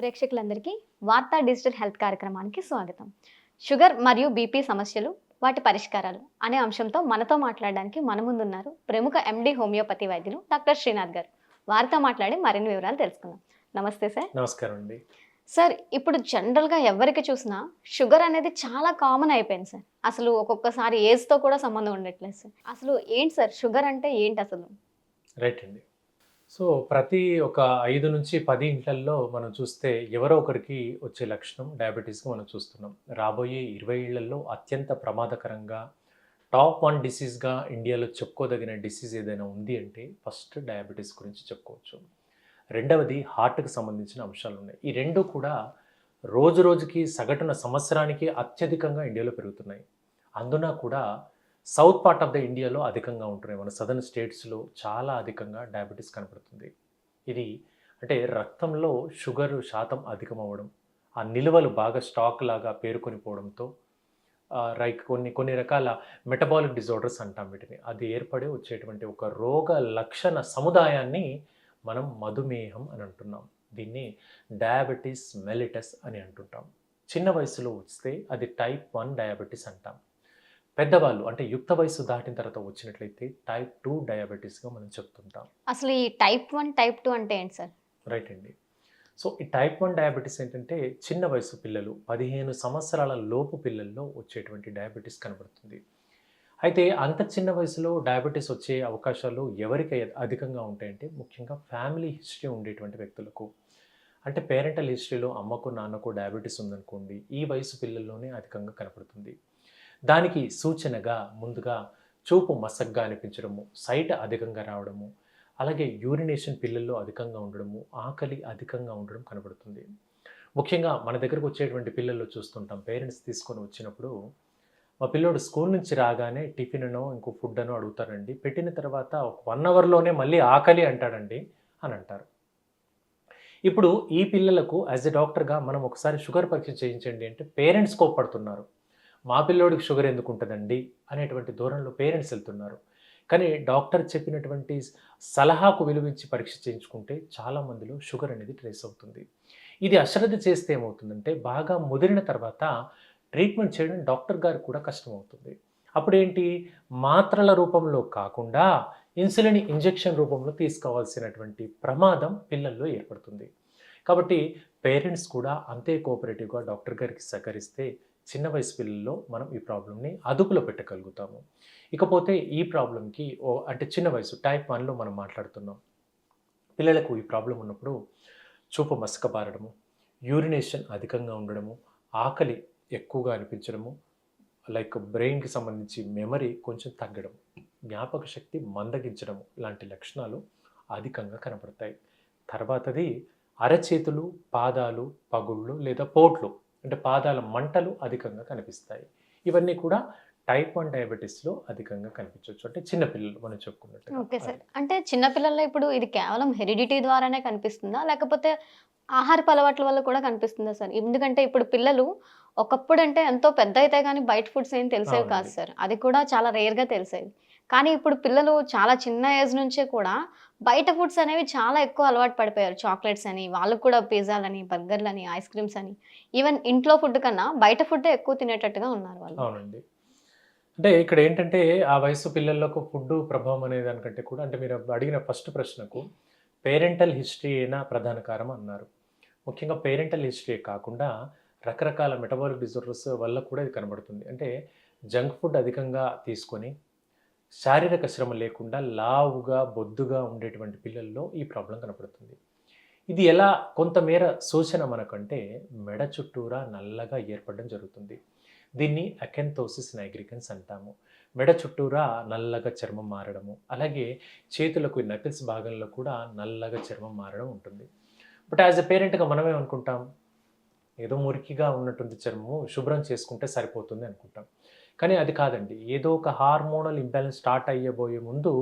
ప్రేక్షకులందరికీ వార్తా digital health కార్యక్రమానికి స్వాగతం. షుగర్ మరియు బీపీ సమస్యలు వాటి పరిష్కారాలు అనే అంశంతో మనతో మాట్లాడడానికి మన ముందున్నారు ప్రముఖ ఎండి హోమియోపతి వైద్యులు డాక్టర్ శ్రీనాథ్ గారు. వారితో మాట్లాడి మరిన్ని వివరాలు తెలుసుకుందాం. నమస్తే సార్. నమస్కారం అండి. సార్ ఇప్పుడు జనరల్గా ఎవరికి చూసినా షుగర్ అనేది చాలా కామన్ అయిపోయింది సార్. అసలు ఒక్కొక్కసారి ఏజ్తో కూడా సంబంధం ఉండట్లేదు సార్. అసలు ఏంటి సార్ షుగర్ అంటే ఏంటి అసలు? రైట్ అండి. సో ప్రతి ఒక ఐదు నుంచి పది ఇంట్లల్లో మనం చూస్తే ఎవరో ఒకరికి వచ్చే లక్షణం డయాబెటీస్గా మనం చూస్తున్నాం. రాబోయే ఇరవై ఏళ్ళలో అత్యంత ప్రమాదకరంగా టాప్ వన్ డిసీజ్గా ఇండియాలో చెప్పుకోదగిన డిసీజ్ ఏదైనా ఉంది అంటే ఫస్ట్ డయాబెటీస్ గురించి చెప్పుకోవచ్చు. రెండవది హార్ట్కి సంబంధించిన అంశాలు ఉన్నాయి. ఈ రెండు కూడా రోజు రోజుకి సగటున సంవత్సరానికి అత్యధికంగా ఇండియాలో పెరుగుతున్నాయి. అందున కూడా సౌత్ పార్ట్ ఆఫ్ ద ఇండియాలో అధికంగా ఉంటున్నాయి. మన సదర్న్ స్టేట్స్లో చాలా అధికంగా డయాబెటీస్ కనపడుతుంది. ఇది అంటే రక్తంలో షుగర్ శాతం అధికం ఆ నిల్వలు బాగా స్టాక్ లాగా పేరుకొని పోవడంతో రైక్ కొన్ని కొన్ని రకాల మెటబాలిక్ డిజార్డర్స్ అంటాం వీటిని. అది ఏర్పడి వచ్చేటువంటి ఒక రోగ లక్షణ సముదాయాన్ని మనం మధుమేహం అని అంటున్నాం. దీన్ని డయాబెటీస్ మెలిటస్ అని అంటుంటాం. చిన్న వయసులో వస్తే అది టైప్ వన్ డయాబెటీస్ అంటాం. పెద్దవాళ్ళు అంటే యుక్త వయసు దాటిన తర్వాత వచ్చినట్లయితే టైప్ టూ డయాబెటీస్గా మనం చెప్తుంటాం. అసలు ఈ టైప్ వన్ టైప్ టూ అంటే ఏంటి సార్? రైట్ అండి. సో ఈ టైప్ వన్ డయాబెటీస్ ఏంటంటే చిన్న వయసు పిల్లలు పదిహేను సంవత్సరాల లోపు పిల్లల్లో వచ్చేటువంటి డయాబెటీస్ కనబడుతుంది. అయితే అంత చిన్న వయసులో డయాబెటీస్ వచ్చే అవకాశాలు ఎవరికి అధికంగా ఉంటాయంటే ముఖ్యంగా ఫ్యామిలీ హిస్టరీ ఉండేటువంటి వ్యక్తులకు. అంటే పేరెంటల్ హిస్టరీలో అమ్మకు నాన్నకు డయాబెటీస్ ఉందనుకోండి ఈ వయసు పిల్లల్లోనే అధికంగా కనపడుతుంది. దానికి సూచనగా ముందుగా చూపు మసగ్గా అనిపించడము సైట్ అధికంగా రావడము అలాగే యూరినేషన్ పిల్లల్లో అధికంగా ఉండడము ఆకలి అధికంగా ఉండడం కనబడుతుంది. ముఖ్యంగా మన దగ్గరకు వచ్చేటువంటి పిల్లల్లో చూస్తుంటాం పేరెంట్స్ తీసుకొని వచ్చినప్పుడు మా పిల్లోడు స్కూల్ నుంచి రాగానే టిఫిన్ అనో ఇంకో ఫుడ్ అనో అడుగుతారండి. పెట్టిన తర్వాత ఒక వన్ అవర్లోనే మళ్ళీ ఆకలి అంటాడండి అని అంటారు. ఇప్పుడు ఈ పిల్లలకు యాజ్ ఎ డాక్టర్గా మనం ఒకసారి షుగర్ పరీక్ష చేయించండి అంటే పేరెంట్స్ కోప్పడుతున్నారు. మా పిల్లోడికి షుగర్ ఎందుకు ఉంటుందండి అనేటువంటి ధోరణిలో పేరెంట్స్ వెళ్తున్నారు. కానీ డాక్టర్ చెప్పినటువంటి సలహాకు విలువించి పరీక్ష చేయించుకుంటే చాలా మందిలో షుగర్ అనేది ట్రేస్ అవుతుంది. ఇది అశ్రద్ధ చేస్తే ఏమవుతుందంటే బాగా ముదిరిన తర్వాత ట్రీట్మెంట్ చేయడం డాక్టర్ గారు కూడా కష్టమవుతుంది అప్పుడేంటి? మాత్రల రూపంలో కాకుండా ఇన్సులిన్ ఇంజెక్షన్ రూపంలో తీసుకోవాల్సినటువంటి ప్రమాదం పిల్లల్లో ఏర్పడుతుంది. కాబట్టి పేరెంట్స్ కూడా అంతే కోఆపరేటివ్గా డాక్టర్ గారికి సహకరిస్తే చిన్న వయసు పిల్లల్లో మనం ఈ ప్రాబ్లమ్ని అదుపులో పెట్టగలుగుతాము. ఇకపోతే ఈ ప్రాబ్లంకి ఓ అంటే చిన్న వయసు టైప్ వన్లో మనం మాట్లాడుతున్నాం. పిల్లలకు ఈ ప్రాబ్లం ఉన్నప్పుడు చూపు మసకబారడము యూరినేషన్ అధికంగా ఉండడము ఆకలి ఎక్కువగా అనిపించడము లైక్ బ్రెయిన్కి సంబంధించి మెమరీ కొంచెం తగ్గడం జ్ఞాపక శక్తి మందగించడము లాంటి లక్షణాలు అధికంగా కనపడతాయి. తర్వాతది అరచేతులు పాదాలు పగుళ్ళు లేదా పోట్లు అంటే పాదాల మంటలు అధికంగా కనిపిస్తాయి. ఇవన్నీ కూడా టైప్ వన్ డయాబెటీస్లో అధికంగా కనిపించవచ్చు. అంటే చిన్నపిల్లలు మనం చెప్పుకున్నట్టు ఓకే సార్. అంటే చిన్నపిల్లల్లో ఇప్పుడు ఇది కేవలం హెరిడిటీ ద్వారానే కనిపిస్తుందా? లేకపోతే ఆహారపు అలవాట్ల వల్ల కూడా కనిపిస్తుందా సార్? ఎందుకంటే ఇప్పుడు పిల్లలు ఒకప్పుడు అంటే ఎంతో పెద్ద అయితే కానీ బయట ఫుడ్స్ ఏం తెలిసేవి కాదు. సార్. అది కూడా చాలా రేర్గా తెలిసేవి కానీ ఇప్పుడు పిల్లలు చాలా చిన్న ఏజ్ నుంచే కూడా బయట ఫుడ్స్ అనేవి చాలా ఎక్కువ అలవాటు పడిపోయారు. చాక్లెట్స్ అని వాళ్ళకు కూడా పిజ్జాలని బర్గర్లని ఐస్ క్రీమ్స్ అని. ఈవెన్ ఇంట్లో ఫుడ్ కన్నా బయట ఫుడ్ ఎక్కువ తినేటట్టుగా ఉన్నారు వాళ్ళు. అవునండి. అంటే ఇక్కడ ఏంటంటే ఆ వయసు పిల్లలకు ఫుడ్ ప్రభావం అనే దానికంటే కూడా అంటే మీరు అడిగిన ఫస్ట్ ప్రశ్నకు పేరెంటల్ హిస్టరీ అయినా ప్రధాన కారణం అన్నారు. ముఖ్యంగా పేరెంటల్ హిస్టరీ కాకుండా రకరకాల మెటబాలిక్ డిజార్డర్స్ వల్ల కూడా ఇది కనబడుతుంది. అంటే జంక్ ఫుడ్ అధికంగా తీసుకొని శారీరక శ్రమ లేకుండా లావుగా బొద్దుగా ఉండేటువంటి పిల్లల్లో ఈ ప్రాబ్లం కనపడుతుంది. ఇది ఎలా కొంతమేర సూచన మనకంటే మెడ చుట్టూరా నల్లగా ఏర్పడడం జరుగుతుంది. దీన్ని అకెంతోసిస్ నైగ్రికన్స్ అంటాము. మెడ చుట్టూరా నల్లగా చర్మం మారడము. అలాగే చేతులకు నకిల్స్ భాగంలో కూడా నల్లగా చర్మం మారడం ఉంటుంది. బట్ యాజ్ ఎ పేరెంట్గా మనమే అనుకుంటాం ఏదో మురికిగా ఉన్నటువంటి చర్మము శుభ్రం చేసుకుంటే సరిపోతుంది అనుకుంటాం. కానీ అది కాదండి. ఏదో ఒక హార్మోనల్ ఇంబ్యాలెన్స్ స్టార్ట్ అయ్యబోయే ముందు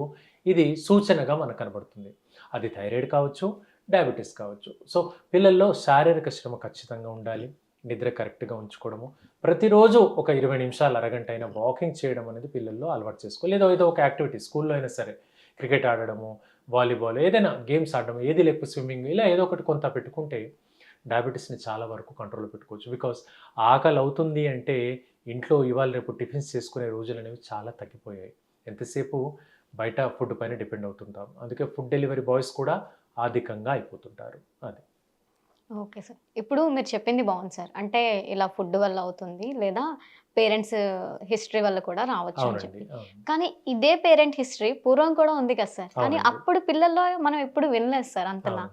ఇది సూచనగా మనకు కనబడుతుంది. అది థైరాయిడ్ కావచ్చు డయాబెటీస్ కావచ్చు. సో పిల్లల్లో శారీరక శ్రమ ఖచ్చితంగా ఉండాలి. నిద్ర కరెక్ట్గా ఉంచుకోవడము. ప్రతిరోజు ఒక ఇరవై నిమిషాలు అరగంట అయినా వాకింగ్ చేయడం అనేది పిల్లల్లో అలవాటు చేసుకోవాలి. లేదా ఏదో ఒక యాక్టివిటీ స్కూల్లో అయినా సరే క్రికెట్ ఆడడము వాలీబాల్ ఏదైనా గేమ్స్ ఆడడం ఏది లేకపోతే స్విమ్మింగ్ ఇలా ఏదో ఒకటి కొంత పెట్టుకుంటే డయాబెటీస్ని చాలా వరకు కంట్రోల్లో పెట్టుకోవచ్చు. బికాస్ ఆకలి అవుతుంది అంటే ఇంట్లో ఇవాళ రేపు టిఫిన్స్ చేసుకునే రోజులు అనేవి చాలా తగ్గిపోయాయి. ఎంతసేపు బయట ఫుడ్ పైన డిపెండ్ అవుతుంటాం. అందుకే ఫుడ్ డెలివరీ బాయ్స్ కూడా అధికంగా అయిపోతుంటారు. అది. Okay sir. ఇప్పుడు మీరు చెప్పింది బాగుంది సార్. అంటే ఇలా ఫుడ్ వల్ల అవుతుంది లేదా పేరెంట్స్ హిస్టరీ వల్ల కూడా రావచ్చు అని చెప్పి. కానీ ఇదే పేరెంట్ హిస్టరీ పూర్వం కూడా ఉంది కదా సార్. కానీ. అప్పుడు పిల్లల్లో మనం ఎప్పుడు వినలేదు సార్ అంతలా.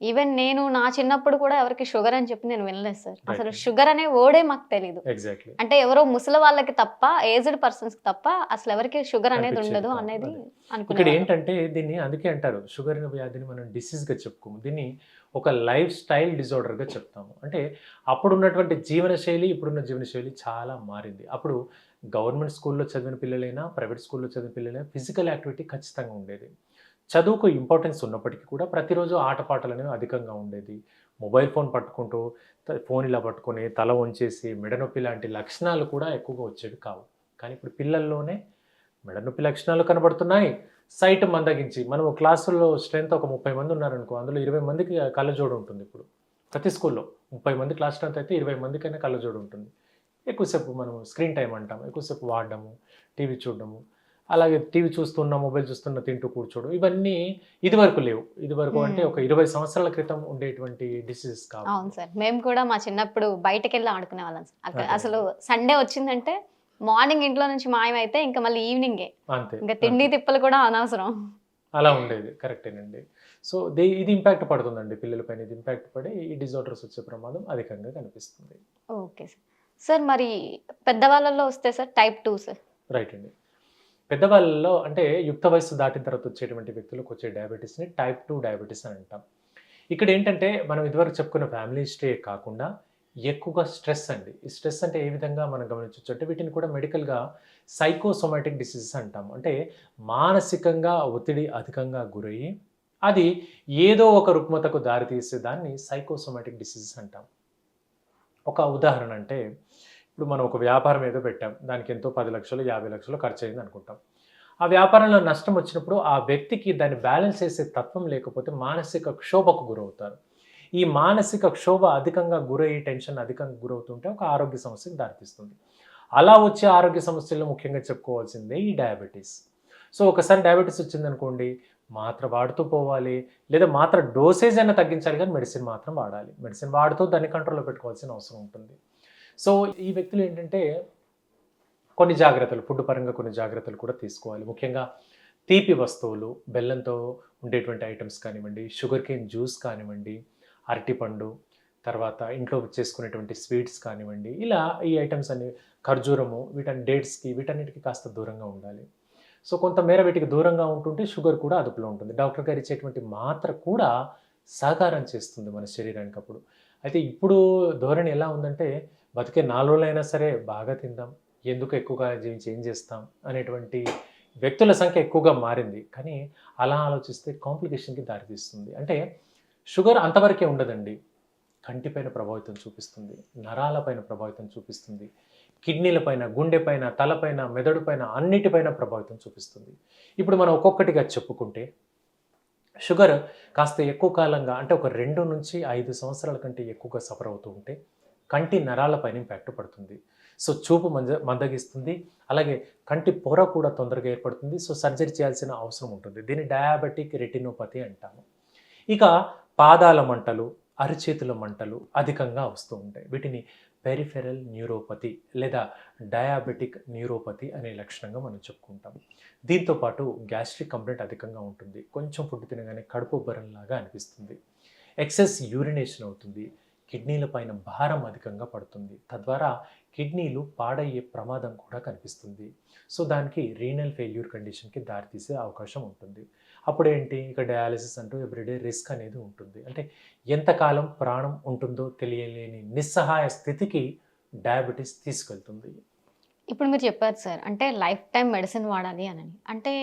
ఈవెన్ నేను నా చిన్నప్పుడు కూడా ఎవరికి షుగర్ అని చెప్పి నేను వినలేదు సార్. అసలు. షుగర్ అనే వర్డే మాకు తెలియదు అంటే ఎవరో ముసలి వాళ్ళకి తప్ప ఏజ్డ్ పర్సన్స్ తప్ప అసలు ఎవరికి షుగర్ అనేది ఉండదు. అనేది. ఇక్కడ ఏంటంటే దీన్ని అందుకే అంటారు షుగర్ వ్యాధిని మనం డిసీజ్గా చెప్పుకోము. దీన్ని ఒక లైఫ్ స్టైల్ డిజార్డర్గా చెప్తాము. అంటే అప్పుడు ఉన్నటువంటి జీవనశైలి ఇప్పుడున్న జీవనశైలి చాలా మారింది. అప్పుడు గవర్నమెంట్ స్కూల్లో చదివిన పిల్లలైనా ప్రైవేట్ స్కూల్లో చదివిన పిల్లలైనా ఫిజికల్ యాక్టివిటీ ఖచ్చితంగా ఉండేది. చదువుకు ఇంపార్టెన్స్ ఉన్నప్పటికీ కూడా ప్రతిరోజు ఆటపాటలు అనేవి అధికంగా ఉండేది. మొబైల్ ఫోన్ పట్టుకుంటూ ఫోన్ ఇలా పట్టుకొని తల వంచేసి మెడనొప్పి లాంటి లక్షణాలు కూడా ఎక్కువగా వచ్చేవి కావు. కానీ ఇప్పుడు పిల్లల్లోనే మెడనొప్పి లక్షణాలు కనబడుతున్నాయి. సైట్ మందగించి మనం క్లాసుల్లో స్ట్రెంత్ ఒక ముప్పై మంది ఉన్నారనుకో అందులో ఇరవై మందికి కళ్ళజోడు ఉంటుంది ఇప్పుడు. ప్రతి స్కూల్లో ముప్పై మంది క్లాస్ స్ట్రెంత్ అయితే ఇరవై మందికైనా కళ్ళజోడు ఉంటుంది. ఎక్కువసేపు మనం స్క్రీన్ టైం అంటాం ఎక్కువసేపు వాడడము టీవీ చూడడము అలాగే టీవీ చూస్తున్న మొబైల్ చూస్తున్న తింటూ కూర్చోవడం ఇవన్నీ ఇదివరకు లేవు. ఇదివరకు అంటే Hmm. ఒక ఇరవై సంవత్సరాల క్రితం ఉండేటువంటి డిసీజెస్ అవును సార్. మేము కూడా మా చిన్నప్పుడు బయటకు వెళ్ళి ఆడుకునే వాళ్ళం సార్. అసలు సండే వచ్చిందంటే మార్నింగ్ ఇంట్లో నుంచి మాయమైతే ఇంకా మళ్ళీ ఈవినింగే. అంతే ఇంకా తిండి తిప్పలు కూడా అనవసరం. అలా ఉండేది. కరెక్టేనండి. సో దే ఇది ఇంపాక్ట్ పడుతుందండి పిల్లలపైన. ఇది ఇంపాక్ట్ పడి ఈ డిజార్డర్స్ వచ్చే ప్రమాదం అధికంగా కనిపిస్తుంది. Okay sir. సార్ మరి పెద్దవాళ్ళల్లో వస్తే sir type two sir. Right అండి. పెద్దవాళ్ళలో అంటే యుక్త వయసు దాటిన తర్వాత వచ్చేటువంటి వ్యక్తులకు వచ్చే డయాబెటీస్ని టైప్ టూ డయాబెటీస్ అని అంటాం. ఇక్కడ ఏంటంటే మనం ఇదివరకు చెప్పుకున్న ఫ్యామిలీ హిస్టరీ కాకుండా ఎక్కువగా స్ట్రెస్ అండి. ఈ స్ట్రెస్ అంటే ఏ విధంగా మనం గమనించవచ్చు అంటే వీటిని కూడా మెడికల్గా సైకోసోమాటిక్ డిసీజెస్ అంటాం. అంటే మానసికంగా ఒత్తిడి అధికంగా గురయ్యి అది ఏదో ఒక రుగ్మతకు దారితీసే దాన్ని సైకోసోమాటిక్ డిసీజెస్ అంటాం. ఒక ఉదాహరణ అంటే ఇప్పుడు మనం ఒక వ్యాపారం ఏదో పెట్టాం దానికి ఎంతో పది లక్షలు యాభై లక్షలు ఖర్చు అయింది అనుకుంటాం. ఆ వ్యాపారంలో నష్టం వచ్చినప్పుడు ఆ వ్యక్తికి దాన్ని బ్యాలెన్స్ చేసే తత్వం లేకపోతే మానసిక క్షోభకు గురవుతారు. ఈ మానసిక క్షోభ అధికంగా గురయ్యి టెన్షన్ అధికంగా గురవుతుంటే ఒక ఆరోగ్య సమస్యకు దారితీస్తుంది. అలా వచ్చే ఆరోగ్య సమస్యల్లో ముఖ్యంగా చెప్పుకోవాల్సిందే ఈ డయాబెటీస్. సో ఒకసారి డయాబెటీస్ వచ్చిందనుకోండి మాత్ర వాడుతూ పోవాలి లేదా మాత్ర డోసేజ్ అయినా తగ్గించాలి కానీ మెడిసిన్ మాత్రం వాడాలి. మెడిసిన్ వాడుతూ దాన్ని కంట్రోల్లో పెట్టుకోవాల్సిన అవసరం ఉంటుంది. సో ఈ వ్యక్తులు ఏంటంటే కొన్ని జాగ్రత్తలు ఫుడ్ పరంగా కొన్ని జాగ్రత్తలు కూడా తీసుకోవాలి. ముఖ్యంగా తీపి వస్తువులు బెల్లంతో ఉండేటువంటి ఐటమ్స్ కానివ్వండి షుగర్ కేన్ జ్యూస్ కానివ్వండి అరటిపండు తర్వాత ఇంట్లో చేసుకునేటువంటి స్వీట్స్ కానివ్వండి ఇలా ఈ ఐటమ్స్ అన్ని ఖర్జూరము వీటన్ని డేట్స్కి వీటన్నిటికీ కాస్త దూరంగా ఉండాలి. సో కొంతమేర వీటికి దూరంగా ఉంటుంటే షుగర్ కూడా అదుపులో ఉంటుంది. డాక్టర్ గారు ఇచ్చేటువంటి మాత్ర కూడా సహకారం చేస్తుంది మన శరీరానికి అప్పుడు. అయితే ఇప్పుడు ధోరణి ఎలా ఉందంటే బతికే నాలుగు రోజులైనా సరే బాగా తిందాం ఎందుకు ఎక్కువగా జీవించి ఏం చేస్తాం అనేటువంటి వ్యక్తుల సంఖ్య ఎక్కువగా మారింది. కానీ అలా ఆలోచిస్తే కాంప్లికేషన్కి దారితీస్తుంది. అంటే షుగర్ అంతవరకే ఉండదండి. కంటిపైన ప్రభావితం చూపిస్తుంది నరాలపైన ప్రభావితం చూపిస్తుంది కిడ్నీలపైన గుండెపైన తలపైన మెదడుపైన అన్నిటిపైన ప్రభావితం చూపిస్తుంది. ఇప్పుడు మనం ఒక్కొక్కటిగా చెప్పుకుంటే షుగర్ కాస్త ఎక్కువ కాలంగా అంటే ఒక రెండు నుంచి ఐదు సంవత్సరాల కంటే ఎక్కువగా సఫర్ అవుతూ ఉంటే కంటి నరాలపైన ఇంపాక్ట్ పడుతుంది. సో చూపు మంద మందగిస్తుంది. అలాగే కంటి పొర కూడా తొందరగా ఏర్పడుతుంది. సో సర్జరీ చేయాల్సిన అవసరం ఉంటుంది. దీన్ని డయాబెటిక్ రెటినోపతి అంటాము. ఇక పాదాల మంటలు అరిచేతుల మంటలు అధికంగా వస్తూ ఉంటాయి. వీటిని పెరిఫెరల్ న్యూరోపతి లేదా డయాబెటిక్ న్యూరోపతి అనే లక్షణంగా మనం చెప్పుకుంటాం. దీంతో పాటు గ్యాస్ట్రిక్ కంప్లైంట్ అధికంగా ఉంటుంది. కొంచెం ఫుడ్ తినగానే కడుపు బరంలాగా అనిపిస్తుంది. ఎక్సెస్ యూరినేషన్ అవుతుంది. కిడ్నీల పైన భారం అధికంగా పడుతుంది. తద్వారా కిడ్నీలు పాడయ్యే ప్రమాదం కూడా కనిపిస్తుంది. సో దానికి రీనల్ ఫెయిల్యూర్ కండిషన్కి దారితీసే అవకాశం ఉంటుంది. అప్పుడు ఏంటి ఇక డయాలిసిస్ అంటూ ఎవ్రీడే రిస్క్ అనేది ఉంటుంది. అంటే ఎంతకాలం ప్రాణం ఉంటుందో తెలియలేని నిస్సహాయ స్థితికి డయాబెటీస్ తీసుకెళ్తుంది. ఇప్పుడు మీరు చెప్పారు సార్ అంటే లైఫ్ టైం మెడిసిన్ వాడాలి అని. అంటే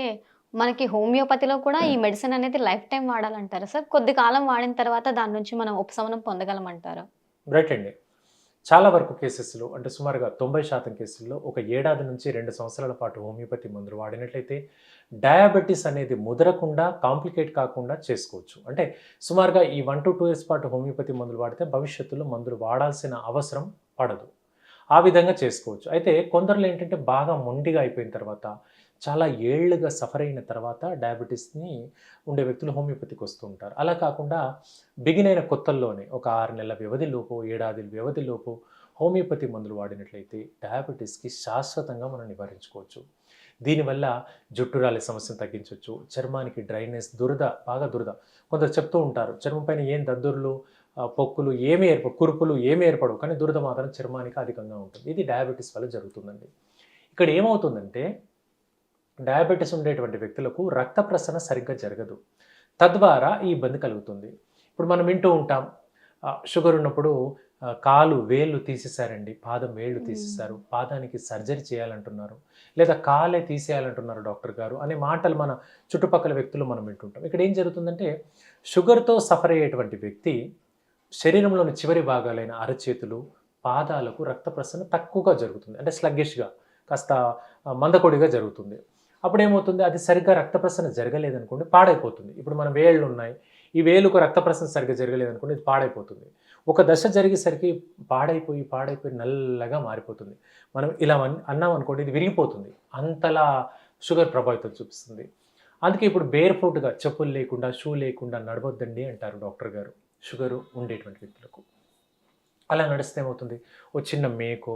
మనకి హోమియోపతిలో కూడా ఈ మెడిసిన్ అనేది లైఫ్ టైం వాడాలంటారా సార్? కొద్ది కాలం వాడిన తర్వాత దాని నుంచి మనం ఉపశమనం పొందగలమంటారు? రైట్ అండి. చాలా వరకు కేసెస్లో అంటే సుమారుగా తొంభై శాతం కేసుల్లో ఒక ఏడాది నుంచి రెండు సంవత్సరాల పాటు హోమియోపతి మందులు వాడినట్లయితే డయాబెటీస్ అనేది ముదరకుండా కాంప్లికేట్ కాకుండా చేసుకోవచ్చు. అంటే సుమారుగా ఈ వన్ టు టూ ఇయర్స్ పాటు హోమియోపతి మందులు వాడితే భవిష్యత్తులో మందులు వాడాల్సిన అవసరం పడదు. ఆ విధంగా చేసుకోవచ్చు. అయితే కొందరు ఏంటంటే బాగా మొండిగా అయిపోయిన తర్వాత చాలా ఏళ్ళుగా సఫర్ అయిన తర్వాత డయాబెటీస్ని ఉండే వ్యక్తులు హోమియోపతికి వస్తూ ఉంటారు. అలా కాకుండా బిగిన్ అయిన కొత్తల్లోనే ఒక ఆరు నెలల వ్యవధిలోపు ఏడాది వ్యవధిలోపు హోమియోపతి మందులు వాడినట్లయితే డయాబెటీస్కి శాశ్వతంగా మనం నివారించుకోవచ్చు. దీనివల్ల జుట్టు రాలే సమస్యను తగ్గించవచ్చు చర్మానికి డ్రైనెస్ దురద బాగా దురద. కొందరు చెప్తూ ఉంటారు చర్మం పైన ఏం దద్దుర్లు పొక్కులు ఏమీ ఏర్ప కురుపులు ఏమీ ఏర్పడవు కానీ దురద మాత్రం చర్మానికి అధికంగా ఉంటుంది. ఇది డయాబెటీస్ వల్ల జరుగుతుందండి. ఇక్కడ ఏమవుతుందంటే డయాబెటీస్ ఉండేటువంటి వ్యక్తులకు రక్త ప్రసరణ సరిగ్గా జరగదు. తద్వారా ఈ ఇబ్బంది కలుగుతుంది. ఇప్పుడు మనం వింటూ ఉంటాం షుగర్ ఉన్నప్పుడు కాలు వేళ్ళు తీసేశారండి పాదం వేళ్ళు తీసేశారు పాదానికి సర్జరీ చేయాలంటున్నారు లేదా కాలే తీసేయాలంటున్నారు డాక్టర్ గారు అనే మాటలు మన చుట్టుపక్కల వ్యక్తులు మనం వింటుంటాం ఇక్కడ ఏం జరుగుతుందంటే షుగర్తో సఫర్ అయ్యేటువంటి వ్యక్తి శరీరంలోని చివరి భాగాలైన అరచేతులు పాదాలకు రక్త ప్రసరణ తక్కువగా జరుగుతుంది. అంటే స్లగ్గిష్గా కాస్త మందకొడిగా జరుగుతుంది. అప్పుడు ఏమవుతుంది అది సరిగ్గా రక్త ప్రసరణ జరగలేదనుకోండి పాడైపోతుంది. ఇప్పుడు మన వేళ్ళు ఉన్నాయి ఈ వేలుకు రక్త ప్రసరణ సరిగ్గా జరగలేదనుకోండి ఇది పాడైపోతుంది. ఒక దశ జరిగేసరికి పాడైపోయి పాడైపోయి నల్లగా మారిపోతుంది. మనం ఇలా అన్నాం అనుకోండి ఇది విరిగిపోతుంది. అంతలా షుగర్ ప్రభావితం చూపిస్తుంది. అందుకే ఇప్పుడు బేర్ ఫుట్గా చెప్పులు లేకుండా షూ లేకుండా నడవద్దండి అంటారు డాక్టర్ గారు. షుగర్ ఉండేటువంటి వ్యక్తులకు. అలా నడిస్తే ఏమవుతుంది? ఓ చిన్న మేకో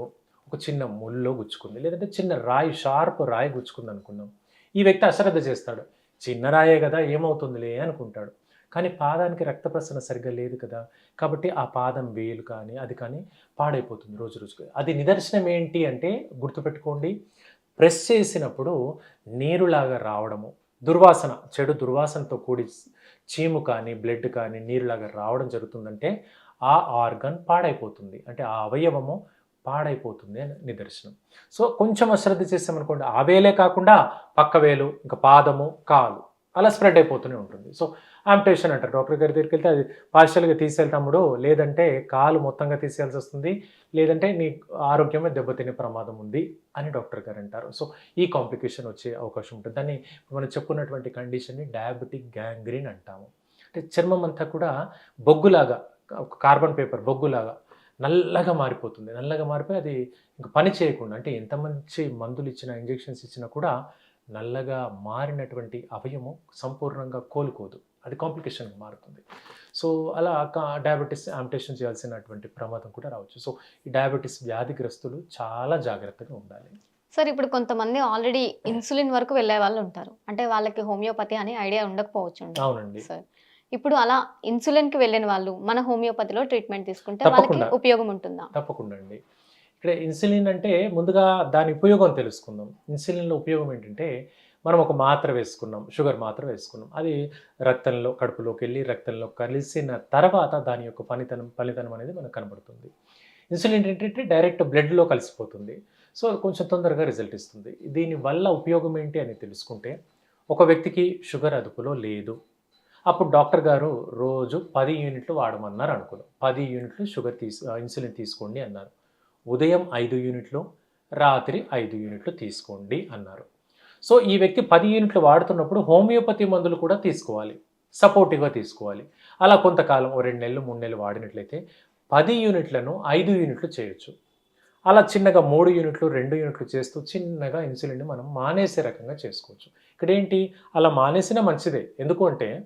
ఒక చిన్న ముల్లో గుచ్చుకుంది లేదంటే చిన్న రాయి షార్ప్ రాయి గుచ్చుకుంది అనుకున్నాం ఈ వ్యక్తి అశ్రద్ధ చేస్తాడు. చిన్న రాయే కదా ఏమవుతుందిలే అనుకుంటాడు. కానీ పాదానికి రక్త ప్రసరణ సరిగ్గా లేదు కదా కాబట్టి ఆ పాదం వేలు కానీ అది కానీ పాడైపోతుంది రోజు రోజుకి. అది నిదర్శనం ఏంటి అంటే గుర్తుపెట్టుకోండి ప్రెస్ చేసినప్పుడు నీరులాగా రావడము దుర్వాసన చెడు దుర్వాసనతో కూడి చీము కానీ బ్లడ్ కానీ నీరులాగా రావడం జరుగుతుందంటే ఆ ఆర్గన్ పాడైపోతుంది. అంటే ఆ అవయవము పాడైపోతుంది అని నిదర్శనం సో కొంచెం అశ్రద్ధ చేసామనుకోండి ఆ వేలే కాకుండా పక్క వేలు ఇంకా పాదము కాలు అలా స్ప్రెడ్ అయిపోతూనే ఉంటుంది. సో ఆంప్టేషన్ అంటారు. డాక్టర్ గారి దగ్గరికి వెళ్తే అది పార్షియల్గా తీసేళ్తాముడు లేదంటే కాలు మొత్తంగా తీసేయాల్సి వస్తుంది లేదంటే నీ ఆరోగ్యమే దెబ్బతినే ప్రమాదం ఉంది అని డాక్టర్ గారు అంటారు. సో ఈ కాంప్లికేషన్ వచ్చే అవకాశం ఉంటుంది. దాన్ని మనం చెప్పుకున్నటువంటి కండిషన్ని డయాబెటిక్ గ్యాంగ్రీన్ అంటాము. అంటే చర్మం అంతా కూడా బొగ్గులాగా ఒక కార్బన్ పేపర్ బొగ్గులాగా నల్లగా మారిపోతుంది. నల్లగా మారిపోయి అది ఇంకా పని చేయకుండా అంటే ఎంత మంచి మందులు ఇచ్చినా ఇంజెక్షన్స్ ఇచ్చినా కూడా నల్లగా మారినటువంటి అవయము సంపూర్ణంగా కోలుకోదు. అది కాంప్లికేషన్గా మారుతుంది. సో అలా డయాబెటీస్ ఆంపిటేషన్ చేయాల్సినటువంటి ప్రమాదం కూడా రావచ్చు. సో ఈ డయాబెటీస్ వ్యాధిగ్రస్తులు చాలా జాగ్రత్తగా ఉండాలి. సార్ ఇప్పుడు కొంతమంది ఆల్రెడీ ఇన్సులిన్ వరకు వెళ్ళే వాళ్ళు ఉంటారు. అంటే వాళ్ళకి హోమియోపతి అని ఐడియా ఉండకపోవచ్చు అవునండి. సార్. ఇప్పుడు అలా ఇన్సులిన్కి వెళ్ళిన వాళ్ళు మన హోమియోపతిలో ట్రీట్మెంట్ తీసుకుంటే వాళ్ళకి. ఉపయోగం ఉంటుందా తప్పకుండా అండి ఇక్కడ ఇన్సులిన్ అంటే ముందుగా దాని ఉపయోగం తెలుసుకుందాం. ఇన్సులిన్లో ఉపయోగం ఏంటంటే మనం ఒక మాత్ర వేసుకున్నాం షుగర్ మాత్ర వేసుకున్నాం. అది రక్తంలో కడుపులోకి వెళ్ళి రక్తంలో కలిసిన తర్వాత దాని యొక్క పనితనం ఫలితనం అనేది మనకు కనబడుతుంది. ఇన్సులిన్ ఏంటంటే డైరెక్ట్ బ్లడ్లో కలిసిపోతుంది. సో కొంచెం తొందరగా రిజల్ట్ ఇస్తుంది. దీని వల్ల ఉపయోగం ఏంటి అని తెలుసుకుంటే ఒక వ్యక్తికి షుగర్ అదుపులో లేదు. అప్పుడు డాక్టర్ గారు రోజు పది యూనిట్లు వాడమన్నారు అనుకున్నాం. పది యూనిట్లు షుగర్ తీసు ఇన్సులిన్ తీసుకోండి అన్నారు. ఉదయం ఐదు యూనిట్లు రాత్రి ఐదు యూనిట్లు తీసుకోండి అన్నారు. సో ఈ వ్యక్తి పది యూనిట్లు వాడుతున్నప్పుడు హోమియోపతి మందులు కూడా తీసుకోవాలి. సపోర్టివ్గా తీసుకోవాలి. అలా కొంతకాలం ఓ రెండు నెలలు మూడు నెలలు వాడినట్లయితే పది యూనిట్లను ఐదు యూనిట్లు చేయొచ్చు. అలా చిన్నగా మూడు యూనిట్లు రెండు యూనిట్లు చేస్తూ చిన్నగా ఇన్సులిన్ మనం మానేసే రకంగా చేసుకోవచ్చు. ఇక్కడ ఏంటి అలా మానేసినా మంచిదే. ఎందుకంటే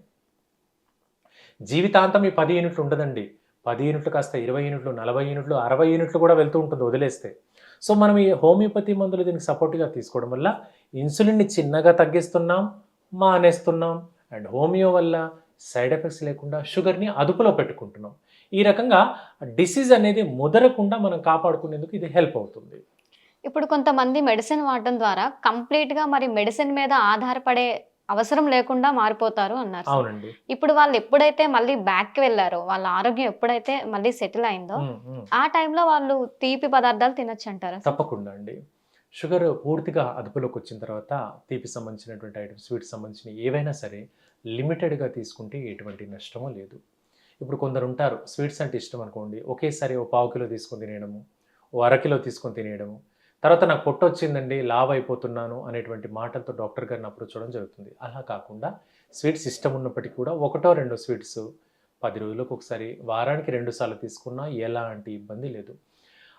జీవితాంతం ఈ పది యూనిట్లు ఉండదండి. పది యూనిట్లు కాస్త ఇరవై యూనిట్లు నలభై యూనిట్లు అరవై యూనిట్లు కూడా వెళ్తూ ఉంటుంది వదిలేస్తే. సో మనం ఈ హోమియోపతి మందులు దీనికి సపోర్ట్గా తీసుకోవడం వల్ల ఇన్సులిన్ని చిన్నగా తగ్గిస్తున్నాం మానేస్తున్నాం. అండ్ హోమియో వల్ల సైడ్ ఎఫెక్ట్స్ లేకుండా షుగర్ని అదుపులో పెట్టుకుంటున్నాం. ఈ రకంగా డిసీజ్ అనేది ముదరకుండా మనం కాపాడుకునేందుకు ఇది హెల్ప్ అవుతుంది. ఇప్పుడు కొంతమంది మెడిసిన్ వాడడం ద్వారా కంప్లీట్గా మరి మెడిసిన్ మీద ఆధారపడే అవసరం లేకుండా మారిపోతారు అన్నారు. అవునండి ఇప్పుడు వాళ్ళు ఎప్పుడైతే మళ్ళీ బ్యాక్కి వెళ్ళారో వాళ్ళ ఆరోగ్యం ఎప్పుడైతే మళ్ళీ సెటిల్ అయిందో. ఆ టైంలో వాళ్ళు తీపి పదార్థాలు తినొచ్చు అంటారా? తప్పకుండా అండి షుగర్ పూర్తిగా అదుపులోకి వచ్చిన తర్వాత తీపి సంబంధించినటువంటి ఐటమ్స్ స్వీట్ సంబంధించిన ఏవైనా సరే లిమిటెడ్గా తీసుకుంటే ఎటువంటి నష్టమూ లేదు ఇప్పుడు కొందరు ఉంటారు స్వీట్స్ అంటే ఇష్టం అనుకోండి ఒకేసారి ఓ పావు కిలో తీసుకొని తినేయడము ఓ అరకిలో తీసుకొని తినేయడము తర్వాత నాకు పొట్ట వచ్చిందండి లావ్ అయిపోతున్నాను అనేటువంటి మాటలతో డాక్టర్ గారిని అప్రోచ్ అవ్వడం జరుగుతుంది. అలా కాకుండా స్వీట్స్ ఇష్టం ఉన్నప్పటికీ కూడా ఒకటో రెండో స్వీట్స్ పది రోజులకు ఒకసారి వారానికి రెండు సార్లు తీసుకున్నా ఎలాంటి ఇబ్బంది లేదు.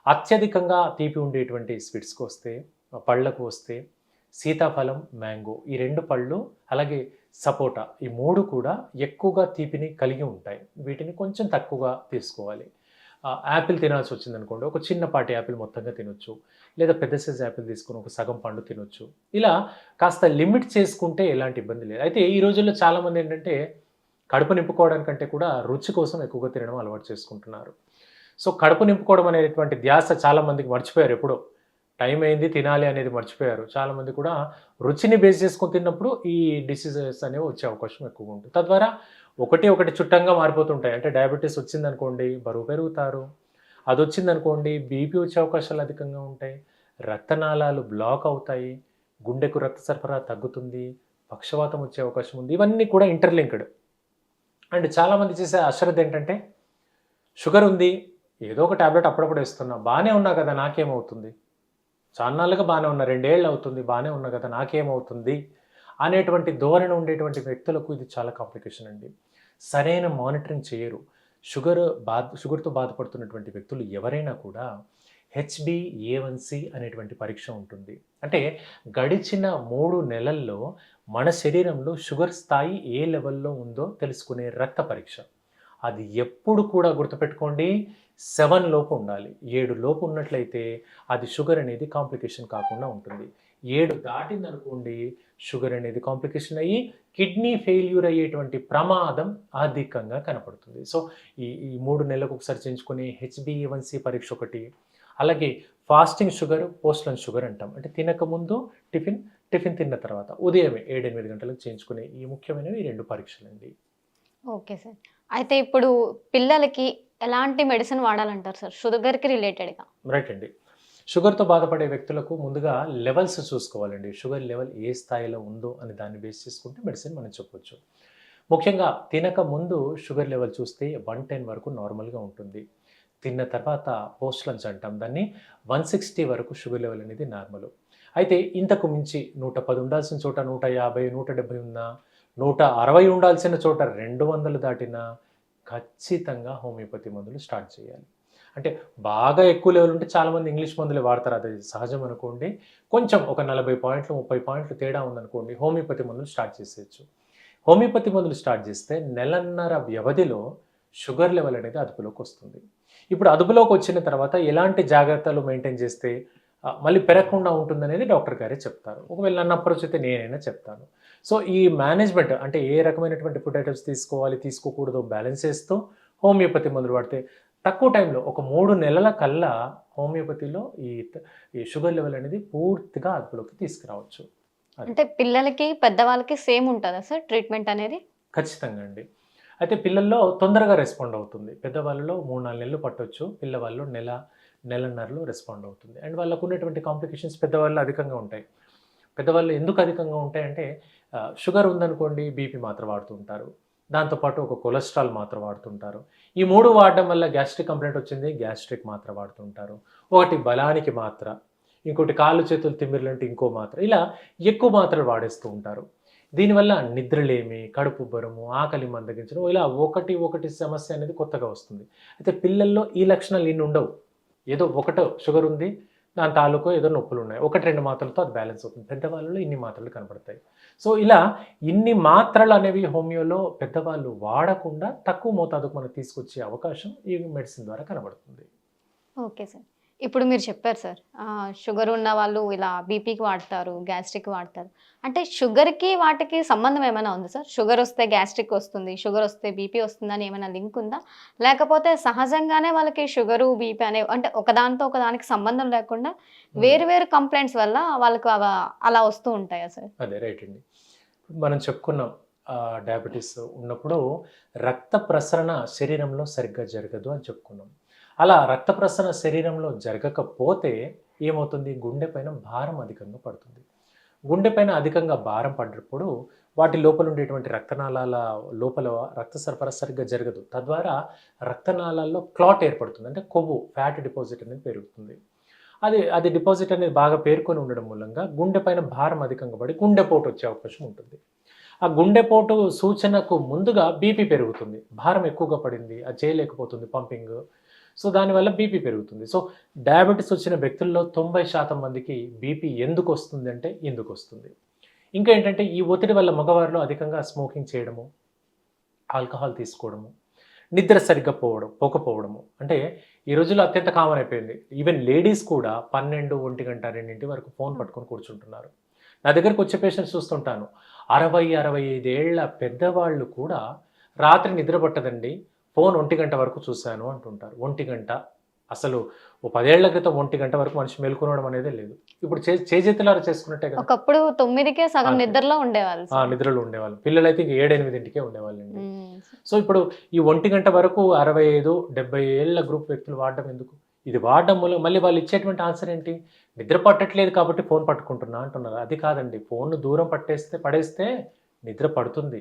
అత్యధికంగా తీపి ఉండేటువంటి స్వీట్స్కి వస్తే పళ్ళకు వస్తే సీతాఫలం మ్యాంగో ఈ రెండు పళ్ళు అలాగే సపోటా ఈ మూడు కూడా ఎక్కువగా తీపిని కలిగి ఉంటాయి. వీటిని కొంచెం తక్కువగా తీసుకోవాలి. యాపిల్ తినాల్సి వచ్చింది అనుకోండి ఒక చిన్నపాటి యాపిల్ మొత్తంగా తినొచ్చు. లేదా పెద్ద సైజ్ యాపిల్ తీసుకుని ఒక సగం పండు తినొచ్చు. ఇలా కాస్త లిమిట్ చేసుకుంటే ఎలాంటి ఇబ్బంది లేదు. అయితే ఈ రోజుల్లో చాలామంది ఏంటంటే కడుపు నింపుకోవడానికంటే కూడా రుచి కోసం ఎక్కువగా తినడం అలవాటు చేసుకుంటున్నారు. సో కడుపు నింపుకోవడం అనేటువంటి ధ్యాస చాలామందికి మర్చిపోయారు ఎప్పుడో. టైం అయింది తినాలి అనేది మర్చిపోయారు. చాలామంది కూడా రుచిని బేస్ చేసుకొని తిన్నప్పుడు ఈ డిసీజెస్ అనేవి వచ్చే అవకాశం ఎక్కువగా ఉంటుంది. తద్వారా ఒకటి ఒకటి చుట్టంగా మారిపోతుంటాయి. అంటే డయాబెటీస్ వచ్చిందనుకోండి బరువు పెరుగుతారు. అది వచ్చిందనుకోండి బీపీ వచ్చే అవకాశాలు అధికంగా ఉంటాయి. రక్తనాళాలు బ్లాక్ అవుతాయి. గుండెకు రక్త సరఫరా తగ్గుతుంది. పక్షవాతం వచ్చే అవకాశం ఉంది. ఇవన్నీ కూడా ఇంటర్లింక్డ్ అండ్ చాలామంది చేసే అశ్రద్ధ ఏంటంటే షుగర్ ఉంది ఏదో ఒక టాబ్లెట్ అప్పుడప్పుడు వేస్తున్నా బాగానే ఉన్నా కదా నాకేమవుతుంది? చాన్నాళ్ళుగా బాగానే ఉన్నా రెండేళ్ళు అవుతుంది బాగానే ఉన్నా కదా నాకేమవుతుంది? అనేటువంటి ధోరణి ఉండేటువంటి వ్యక్తులకు ఇది చాలా కాంప్లికేషన్ అండి. సరైన మానిటరింగ్ చేయరు. షుగర్ బాధ షుగర్తో బాధపడుతున్నటువంటి వ్యక్తులు ఎవరైనా కూడా హెచ్బి ఏవన్సి అనేటువంటి పరీక్ష ఉంటుంది. అంటే గడిచిన మూడు నెలల్లో మన శరీరంలో షుగర్ స్థాయి ఏ లెవెల్లో ఉందో తెలుసుకునే రక్త పరీక్ష. అది ఎప్పుడు కూడా గుర్తుపెట్టుకోండి. సెవెన్ లోపు ఉండాలి. ఏడు లోపు ఉన్నట్లయితే అది షుగర్ అనేది కాంప్లికేషన్ కాకుండా ఉంటుంది. ఏడు దాటిందనుకోండి షుగర్ అనేది కాంప్లికేషన్ అయ్యి కిడ్నీ ఫెయిల్యూర్ అయ్యేటువంటి ప్రమాదం అధికంగా కనపడుతుంది. సో ఈ ఈ మూడు నెలలకు ఒకసారి చేయించుకునే H B A one C పరీక్ష ఒకటి అలాగే fasting sugar post lunch sugar అంటాం. అంటే తినక ముందు టిఫిన్ టిఫిన్ తిన్న తర్వాత ఉదయమే ఏడెనిమిది గంటలకు చేయించుకునే ఈ ముఖ్యమైనవి రెండు పరీక్షలండి. Okay sir. అయితే ఇప్పుడు పిల్లలకి ఎలాంటి మెడిసిన్ వాడాలంటారు సార్? షుగర్కి రిలేటెడ్గా? రైట్ అండి. షుగర్తో బాధపడే వ్యక్తులకు ముందుగా లెవెల్స్ చూసుకోవాలండి. షుగర్ లెవెల్ ఏ స్థాయిలో ఉందో అని దాన్ని బేస్ చేసుకుంటే మెడిసిన్ మనం చెప్పొచ్చు. ముఖ్యంగా తినక ముందు షుగర్ లెవెల్ చూస్తే వన్ టెన్ వరకు నార్మల్గా ఉంటుంది. తిన్న తర్వాత పోస్ట్ లంచ్ అంటాం దాన్ని. వన్ సిక్స్టీ వరకు షుగర్ లెవెల్ అనేది నార్మల్. అయితే ఇంతకు మించి నూట పది ఉండాల్సిన చోట నూట యాభై నూట డెబ్బై ఉన్నా నూట అరవై ఉండాల్సిన చోట రెండు వందలు దాటినా ఖచ్చితంగా హోమియోపతి మందులు స్టార్ట్ చేయాలి. అంటే బాగా ఎక్కువ లెవెల్ ఉంటే చాలామంది ఇంగ్లీష్ మందులే వాడతారు. అది సహజం అనుకోండి. కొంచెం ఒక నలభై పాయింట్లు ముప్పై పాయింట్లు తేడా ఉందనుకోండి హోమియోపతి మందులు స్టార్ట్ చేసేయచ్చు. హోమియోపతి మందులు స్టార్ట్ చేస్తే నెలన్నర వ్యవధిలో షుగర్ లెవెల్ అనేది అదుపులోకి వస్తుంది. ఇప్పుడు అదుపులోకి వచ్చిన తర్వాత ఎలాంటి జాగ్రత్తలు మెయింటైన్ చేస్తే మళ్ళీ పెరగకుండా ఉంటుందనేది డాక్టర్ గారే చెప్తారు. ఒకవేళ నన్ను అప్రోచ్ అయితే నేనైనా చెప్తాను. సో ఈ మేనేజ్మెంట్ అంటే ఏ రకమైనటువంటి ఫుడ్ ఐటమ్స్ తీసుకోవాలి తీసుకోకూడదో బ్యాలెన్స్ చేస్తూ హోమియోపతి మందులు వాడితే తక్కువ టైంలో ఒక మూడు నెలల కల్లా హోమియోపతిలో ఈ ఈ షుగర్ లెవెల్ అనేది పూర్తిగా అదుపులోకి తీసుకురావచ్చు. అంటే పిల్లలకి పెద్దవాళ్ళకి సేమ్ ఉంటుందా సార్ ట్రీట్మెంట్ అనేది? ఖచ్చితంగా అండి. అయితే పిల్లల్లో తొందరగా రెస్పాండ్ అవుతుంది. పెద్దవాళ్ళలో మూడు నాలుగు నెలలు పట్టొచ్చు. పిల్లవాళ్ళు నెల నెలన్నరలో రెస్పాండ్ అవుతుంది. అండ్ వాళ్ళకు ఉన్నటువంటి కాంప్లికేషన్స్ పెద్దవాళ్ళు అధికంగా ఉంటాయి. పెద్దవాళ్ళు ఎందుకు అధికంగా ఉంటాయంటే షుగర్ ఉందనుకోండి బీపీ మాత్ర వాడుతూ ఉంటారు. దాంతోపాటు ఒక కొలెస్ట్రాల్ మాత్ర వాడుతుంటారు. ఈ మూడు వాడడం వల్ల గ్యాస్ట్రిక్ కంప్లైంట్ వచ్చింది గ్యాస్ట్రిక్ మాత్ర వాడుతుంటారు. ఒకటి బలానికి మాత్ర ఇంకోటి కాళ్ళు చేతులు తిమ్మిర్లంటే ఇంకో మాత్ర. ఇలా ఎక్కువ మాత్రలు వాడేస్తూ ఉంటారు. దీనివల్ల నిద్రలేమి కడుపు బరుము ఆకలి మందగించడం ఇలా ఒకటి ఒకటి సమస్య అనేది కొత్తగా వస్తుంది. అయితే పిల్లల్లో ఈ లక్షణాలు ఇన్ని ఉండవు. ఏదో ఒకటో షుగర్ ఉంది దాని తాలూకు ఏదో నొప్పులు ఉన్నాయి ఒకటి రెండు మాత్రలతో అది బ్యాలెన్స్ అవుతుంది. పెద్దవాళ్ళలో ఇన్ని మాత్రలు కనబడతాయి. సో ఇలా ఇన్ని మాత్రలు అనేవి హోమియోలో పెద్దవాళ్ళు వాడకుండా తక్కువ మోతాదుకు మనకు తీసుకొచ్చే అవకాశం ఈ మెడిసిన్ ద్వారా కనబడుతుంది. Okay sir. ఇప్పుడు మీరు చెప్పారు సార్ షుగర్ ఉన్న వాళ్ళు ఇలా బీపీకి వాడతారు గ్యాస్ట్రిక్ వాడతారు. అంటే షుగర్కి వాటికి సంబంధం ఏమైనా ఉంది సార్? షుగర్ వస్తే గ్యాస్ట్రిక్ వస్తుంది షుగర్ వస్తే బీపీ వస్తుందని ఏమైనా లింక్ ఉందా? లేకపోతే సహజంగానే వాళ్ళకి షుగరు బీపీ అనే అంటే ఒకదానితో ఒకదానికి సంబంధం లేకుండా వేరు వేరు కంప్లైంట్స్ వల్ల వాళ్ళకు అవ- అలా వస్తూ ఉంటాయా సార్? అదే రైట్ అండి. మనం చెప్పుకున్నాం డయాబెటీస్ ఉన్నప్పుడు రక్త ప్రసరణ శరీరంలో సరిగ్గా జరగదు అని చెప్పుకున్నాం. అలా రక్త ప్రసరణ శరీరంలో జరగకపోతే ఏమవుతుంది? గుండె పైన భారం అధికంగా పడుతుంది. గుండె పైన అధికంగా భారం పడినప్పుడు వాటి లోపల ఉండేటువంటి రక్తనాళాల లోపల రక్త సరఫరా సరిగ్గా జరగదు. తద్వారా రక్తనాళాల్లో క్లాట్ ఏర్పడుతుంది. అంటే కొవ్వు ఫ్యాట్ డిపాజిట్ అనేది పెరుగుతుంది. అది అది డిపాజిట్ అనేది బాగా పేర్కొని ఉండడం మూలంగా గుండె పైన భారం అధికంగా పడి గుండెపోటు వచ్చే అవకాశం ఉంటుంది. ఆ గుండెపోటు సూచనకు ముందుగా బీపీ పెరుగుతుంది. భారం ఎక్కువగా పడింది అది చేయలేకపోతుంది పంపింగ్. సో దానివల్ల బీపీ పెరుగుతుంది. సో డయాబెటీస్ వచ్చిన వ్యక్తుల్లో తొంభై శాతం మందికి బీపీ ఎందుకు వస్తుంది అంటే ఎందుకు వస్తుంది. ఇంకా ఏంటంటే ఈ ఒత్తిడి వల్ల మగవారిలో అధికంగా స్మోకింగ్ చేయడము ఆల్కహాల్ తీసుకోవడము నిద్ర సరిగ్గా పోవడం పోకపోవడము. అంటే ఈ రోజుల్లో అత్యంత కామన్ అయిపోయింది. ఈవెన్ లేడీస్ కూడా పన్నెండు ఒంటి గంట రెండింటి వరకు ఫోన్ పట్టుకొని కూర్చుంటున్నారు. నా దగ్గరకు వచ్చే పేషెంట్స్ చూస్తుంటాను. అరవై అరవై ఐదేళ్ళ పెద్దవాళ్ళు కూడా రాత్రి నిద్ర పట్టదండి. ఫోన్ ఒంటి గంట వరకు చూశాను అంటుంటారు. ఒంటి గంట అసలు ఓ పదేళ్ళ క్రితం ఒంటి గంట వరకు మనిషి మేల్కొనడం అనేది లేదు. ఇప్పుడు చే చేజెత్తులారా చేసుకున్నట్టే కదా. ఒకప్పుడు తొమ్మిదికే సగం. నిద్రలో ఉండేవాళ్ళు. నిద్రలో ఉండేవాళ్ళు. పిల్లలైతే ఇంక ఏడెనిమిదింటికే ఉండేవాళ్ళండి. సో ఇప్పుడు ఈ ఒంటి గంట వరకు అరవై ఐదు డెబ్బై ఏళ్ళ గ్రూప్ వ్యక్తులు వాడడం ఎందుకు? ఇది వాడడం మూలం మళ్ళీ వాళ్ళు ఇచ్చేటువంటి ఆన్సర్ ఏంటి? నిద్ర పట్టట్లేదు కాబట్టి ఫోన్ పట్టుకుంటున్నా అంటున్నారు. అది కాదండి. ఫోన్ దూరం పట్టేస్తే పడేస్తే నిద్ర పడుతుంది.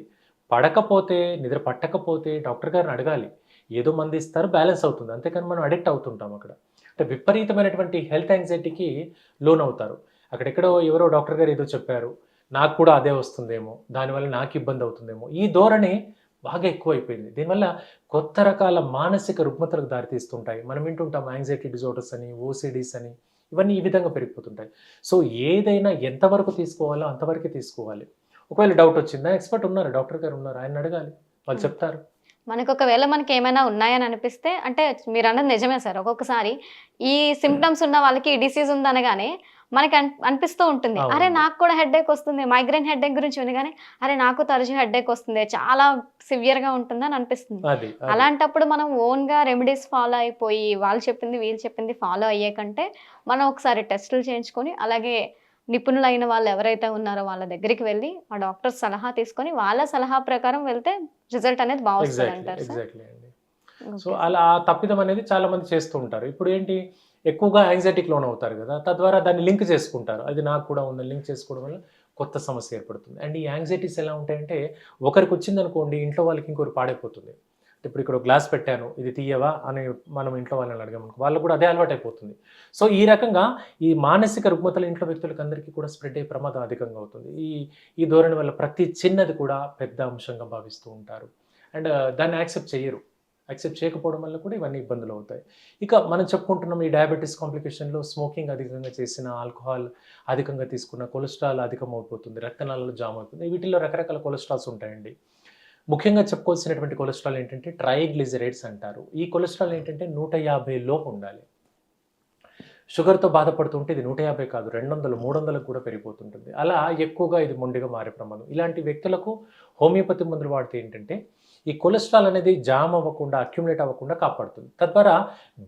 పడకపోతే నిద్ర పట్టకపోతే డాక్టర్ గారిని అడగాలి. ఏదో మంది ఇస్తారు బ్యాలెన్స్ అవుతుంది. అంతేకాని మనం అడిక్ట్ అవుతుంటాం అక్కడ. అంటే విపరీతమైనటువంటి హెల్త్ యాంగ్జైటీకి లోన్ అవుతారు అక్కడెక్కడో ఎవరో డాక్టర్ గారు ఏదో చెప్పారు నాకు కూడా అదే వస్తుందేమో దానివల్ల నాకు ఇబ్బంది అవుతుందేమో. ఈ ధోరణి బాగా ఎక్కువైపోయింది. దీనివల్ల కొత్త రకాల మానసిక రుగ్మతలకు దారితీస్తుంటాయి. మనం వింటుంటాం యాంగ్జైటీ డిజార్డర్స్ అని ఓసిడీస్ అని ఇవన్నీ ఈ విధంగా పెరిగిపోతుంటాయి. సో ఏదైనా ఎంతవరకు తీసుకోవాలో అంతవరకే తీసుకోవాలి. ఒకవేళ డౌట్ వచ్చిందా ఎక్స్పర్ట్ ఉన్నారు డాక్టర్ గారు ఉన్నారు ఆయన అడగాలి. వాళ్ళు చెప్తారు. మనకు ఒకవేళ మనకి ఏమైనా ఉన్నాయని అనిపిస్తే అంటే మీరు అన్నది నిజమే సార్. ఒక్కొక్కసారి ఈ సిమ్టమ్స్ ఉన్న వాళ్ళకి ఈ డిసీజ్ ఉందనగానే మనకి అన్- అనిపిస్తూ ఉంటుంది. అరే నాకు కూడా హెడ్ వస్తుంది. మైగ్రేన్ హెడ్ గురించి వినగానే అరే నాకు తరచు హెడ్ వస్తుంది. చాలా సివియర్గా ఉంటుంది అని అనిపిస్తుంది. అలాంటప్పుడు మనం ఓన్గా రెమెడీస్ ఫాలో అయిపోయి వాళ్ళు చెప్పింది వీళ్ళు చెప్పింది ఫాలో అయ్యే కంటే మనం ఒకసారి టెస్టులు చేయించుకొని అలాగే నిపుణులైన వాళ్ళు ఎవరైతే ఉన్నారో వాళ్ళ దగ్గరికి వెళ్ళి ఆ డాక్టర్ సలహా తీసుకొని వాళ్ళ సలహా ప్రకారం వెళ్తే రిజల్ట్ అనేది బాగా వస్తుంది ఎగ్జాక్ట్లీ అంటారు సార్? ఎగ్జాక్ట్లీ అండి. సో అలా ఆ తప్పిదం అనేది చాలా మంది చేస్తూ ఉంటారు. ఇప్పుడు ఏంటి? ఎక్కువగా యాంగ్జైటీకి లోన్ అవుతారు కదా. తద్వారా దాన్ని లింక్ చేసుకుంటారు. అది నాకు కూడా ఉందని లింక్ చేసుకోవడం వల్ల కొత్త సమస్య ఏర్పడుతుంది. అండ్ ఈ యాంగ్జైటీస్ ఎలా ఉంటాయంటే ఒకరికి వచ్చింది అనుకోండి ఇంట్లో వాళ్ళకి ఇంకొకరు పాడైపోతుంది. ఇప్పుడు ఇక్కడ గ్లాస్ పెట్టాను ఇది తీయవా అని మనం ఇంట్లో వాళ్ళని అడిగామనుకో వాళ్ళు కూడా అదే అలవాటు అయిపోతుంది సో ఈ రకంగా ఈ మానసిక రుగ్మతలు ఇంట్లో వ్యక్తులకు అందరికీ కూడా స్ప్రెడ్ అయ్యే ప్రమాదం అధికంగా అవుతుంది. ఈ ఈ ధోరణి వల్ల ప్రతి చిన్నది కూడా పెద్ద అంశంగా భావిస్తూ ఉంటారు. అండ్ దాన్ని యాక్సెప్ట్ చేయరు. యాక్సెప్ట్ చేయకపోవడం వల్ల కూడా ఇవన్నీ ఇబ్బందులు అవుతాయి. ఇక మనం చెప్పుకుంటున్నాం ఈ డయాబెటీస్ కాంప్లికేషన్లో స్మోకింగ్ అధికంగా చేసిన ఆల్కహాల్ అధికంగా తీసుకున్న కొలెస్ట్రాల్ అధికం అయిపోతుంది రక్తనాళాలు జామ్ అవుతుంది. వీటిల్లో రకరకాల కొలెస్ట్రాల్స్ ఉంటాయండి. ముఖ్యంగా చెప్పుకోవాల్సినటువంటి కొలెస్ట్రాల్ ఏంటంటే ట్రైగ్లిజరైడ్స్ అంటారు. ఈ కొలెస్ట్రాల్ ఏంటంటే నూట యాభై లోపు ఉండాలి. షుగర్తో బాధపడుతుంటే ఇది నూట యాభై కాదు రెండు వందలు మూడు వందలకు కూడా పెరిగిపోతుంటుంది. అలా ఎక్కువగా ఇది మొండిగా మారే ప్రమాదం. ఇలాంటి వ్యక్తులకు హోమియోపతి మందులు వాడితే ఏంటంటే ఈ కొలెస్ట్రాల్ అనేది జామ్ అవ్వకుండా అక్యుములేట్ అవ్వకుండా కాపాడుతుంది. తద్వారా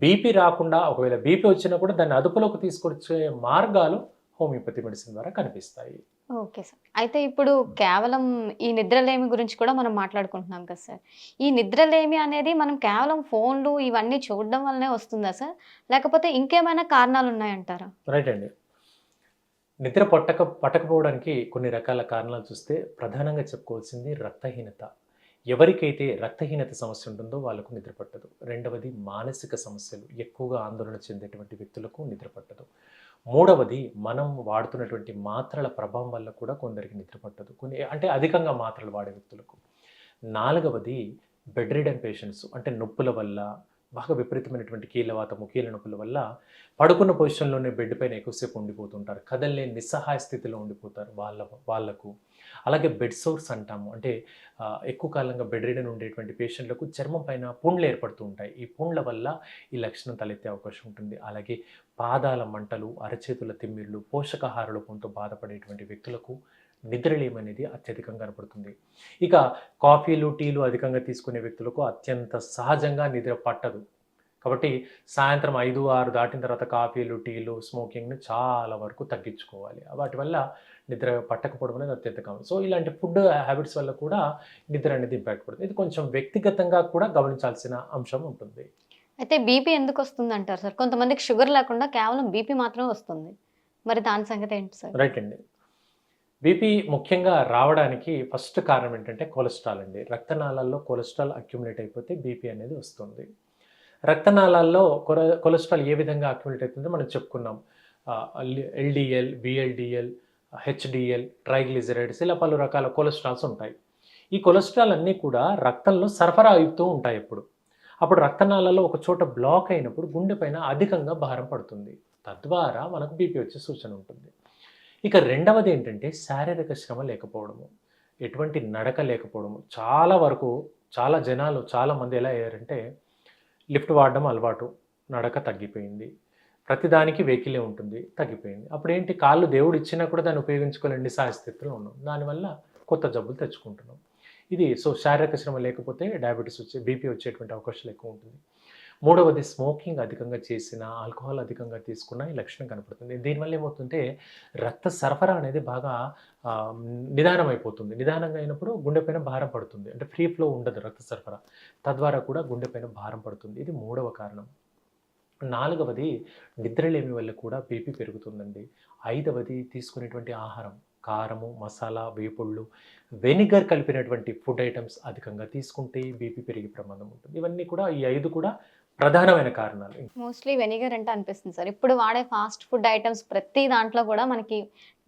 బీపీ రాకుండా ఒకవేళ బీపీ వచ్చినా కూడా దాన్ని అదుపులోకి తీసుకొచ్చే మార్గాలు హోమియోపతి మెడిసిన్ ద్వారా కనిపిస్తాయి. Okay sir. అయితే ఇప్పుడు కేవలం ఈ నిద్రలేమి గురించి కూడా మనం మాట్లాడుకుంటున్నాం కదా సార్. ఈ నిద్రలేమి అనేది మనం కేవలం ఫోన్లు ఇవన్నీ చూడడం వల్లనే వస్తుందా సార్? లేకపోతే ఇంకేమైనా కారణాలు ఉన్నాయంటారా? రైట్ అండి. నిద్ర పట్టక పట్టకపోవడానికి కొన్ని రకాల కారణాలు చూస్తే ప్రధానంగా చెప్పుకోవాల్సింది రక్తహీనత. ఎవరికైతే రక్తహీనత సమస్య ఉంటుందో వాళ్ళకు నిద్ర పట్టదు. రెండవది మానసిక సమస్యలు. ఎక్కువగా ఆందోళన చెందేటువంటి వ్యక్తులకు నిద్ర పట్టదు. మూడవది మనం వాడుతున్నటువంటి మాత్రల ప్రభావం వల్ల కూడా కొందరికి నిద్ర పట్టదు. కొన్ని అంటే అధికంగా మాత్రలు వాడే వ్యక్తులకు. నాలుగవది బెడ్ రిడన్ పేషెంట్స్ అంటే నొప్పుల వల్ల బాగా విపరీతమైనటువంటి కీళ్ళవాతము కీళ్ళ నొప్పుల వల్ల పడుకున్న పొజిషన్లోనే బెడ్ పైన ఎక్కువసేపు ఉండిపోతుంటారు. కదలలేని నిస్సహాయ స్థితిలో ఉండిపోతారు వాళ్ళ వాళ్ళకు. అలాగే బెడ్ సోర్స్ అంటాము. అంటే ఎక్కువ కాలంగా బెడ్ రిడన్ ఉండేటువంటి పేషెంట్లకు చర్మం పైన పుండ్లు ఏర్పడుతూ ఉంటాయి. ఈ పుండ్ల వల్ల ఈ లక్షణం తలెత్తే అవకాశం ఉంటుంది. అలాగే పాదాల మంటలు అరచేతుల తిమ్మిర్లు పోషకాహార లోపంతో బాధపడేటువంటి వ్యక్తులకు నిద్రలేమనేది అత్యధికంగా కనపడుతుంది. ఇక కాఫీలు టీలు అధికంగా తీసుకునే వ్యక్తులకు అత్యంత సహజంగా నిద్ర పట్టదు. కాబట్టి సాయంత్రం ఐదు ఆరు దాటిన తర్వాత కాఫీలు టీలు స్మోకింగ్ని చాలా వరకు తగ్గించుకోవాలి. వాటి వల్ల నిద్ర పట్టకపోవడం అనేది అత్యంత కామన్. సో ఇలాంటి ఫుడ్ హ్యాబిట్స్ వల్ల కూడా నిద్ర అనేది ఇంపాక్ట్ పడుతుంది. ఇది కొంచెం వ్యక్తిగతంగా కూడా గమనించాల్సిన అంశం ఉంటుంది. అయితే బీపీ ఎందుకు వస్తుంది అంటారు సార్? కొంతమందికి షుగర్ లేకుండా కేవలం బీపీ మాత్రమే వస్తుంది. మరి దాని సంగతి ఏంటి సార్? రైట్ అండి. బీపీ ముఖ్యంగా రావడానికి ఫస్ట్ కారణం ఏంటంటే కొలెస్ట్రాల్ అండి. రక్తనాళాల్లో కొలెస్ట్రాల్ అక్యుములేట్ అయిపోతే బీపీ అనేది వస్తుంది. రక్తనాళాల్లో కొలెస్ట్రాల్ ఏ విధంగా అక్యుములేట్ అవుతుందో మనం చెప్పుకున్నాం. ఎల్డిఎల్ బిఎల్డిఎల్ హెచ్డిఎల్ ట్రైగ్లిజరైడ్స్ ఇలా పలు రకాల కొలెస్ట్రాల్స్ ఉంటాయి. ఈ కొలెస్ట్రాల్ అన్నీ కూడా రక్తంలో సరఫరా అవుతూ ఉంటాయి ఎప్పుడు అప్పుడు రక్తనాళాల్లో ఒక చోట బ్లాక్ అయినప్పుడు గుండె పైన అధికంగా భారం పడుతుంది. తద్వారా మనకు బీపీ వచ్చే సూచన ఉంటుంది. ఇక రెండవది ఏంటంటే శారీరక శ్రమ లేకపోవడము. ఎటువంటి నడక లేకపోవడము. చాలా వరకు చాలా జనాలు చాలామంది ఎలా అయ్యారంటే లిఫ్ట్ వాడడం అలవాటు. నడక తగ్గిపోయింది. ప్రతిదానికి వెహికలే ఉంటుంది. తగ్గిపోయింది. అప్పుడు ఏంటి? కాళ్ళు దేవుడు ఇచ్చినా కూడా దాన్ని ఉపయోగించుకోలేని స్థితిలో ఉన్నాం. దానివల్ల కొత్త జబ్బులు తెచ్చుకుంటున్నాం. ఇది సో శారీరక శ్రమ లేకపోతే డయాబెటీస్ వచ్చే బీపీ వచ్చేటువంటి అవకాశాలు ఎక్కువ ఉంటుంది. మూడవది స్మోకింగ్ అధికంగా చేసిన ఆల్కహాల్ అధికంగా తీసుకున్న ఈ లక్షణం కనపడుతుంది. దీనివల్ల ఏమవుతుంటే రక్త సరఫరా అనేది బాగా నిదానమైపోతుంది. నిదానం అయిపోతుంది నిదానంగా అయినప్పుడు గుండె పైన భారం పడుతుంది. అంటే ఫ్రీ ఫ్లో ఉండదు రక్త సరఫరా. తద్వారా కూడా గుండె పైన భారం పడుతుంది. ఇది మూడవ కారణం. నాలుగవది నిద్రలేమి వల్ల కూడా బీపీ పెరుగుతుందండి. ఐదవది తీసుకునేటువంటి ఆహారం కారము మసాలా వేపుళ్ళు వెనిగర్ కలిపినటువంటి ఫుడ్ ఐటమ్స్ అధికంగా తీసుకుంటే బీపీ పెరిగే ప్రమాదం ఉంటుంది. ఇవన్నీ కూడా ఈ ఐదు కూడా ప్రధానమైన కారణాలు. మోస్ట్లీ వెనిగర్ అంటే అనిపిస్తుంది సార్. ఇప్పుడు వాడే ఫాస్ట్ ఫుడ్ ఐటమ్స్ ప్రతి దాంట్లో కూడా మనకి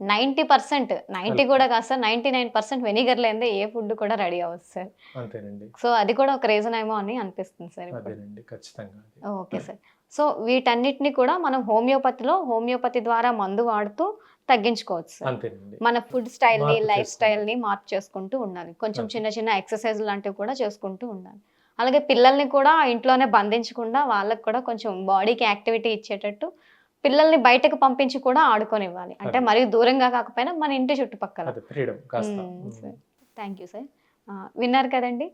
నైంటీ పర్సెంట్ నైంటీ కూడా కాదు sir ninety nine percent vinegar లేదే ఏ ఫుడ్ కూడా రెడీ అవ్వదు సార్. అంతేనండి. సో అది కూడా ఒక రీజన్ ఏమో అని అనిపిస్తుంది సార్ అదేనండి ఖచ్చితంగా. Okay sir. సో వీటన్నిటిని కూడా మనం హోమియోపతిలో హోమియోపతి ద్వారా మందు వాడుతూ తగ్గించుకోవచ్చు మన ఫుడ్ స్టైల్ని మార్పు లైఫ్ చేసుకుంటూ. స్టైల్ని మార్పు చేసుకుంటూ ఉండాలి. కొంచెం. చిన్న చిన్న ఎక్సర్సైజ్ లాంటివి కూడా చేసుకుంటూ ఉండాలి. అలాగే పిల్లల్ని కూడా ఇంట్లోనే బంధించకుండా వాళ్ళకి కూడా కొంచెం బాడీకి యాక్టివిటీ ఇచ్చేటట్టు పిల్లల్ని బయటకు పంపించి కూడా ఆడుకొనివ్వాలి. అంటే. మరీ దూరంగా కాకపోయినా మన ఇంటి చుట్టుపక్కల. Thank you sir. విన్నారు కదండి?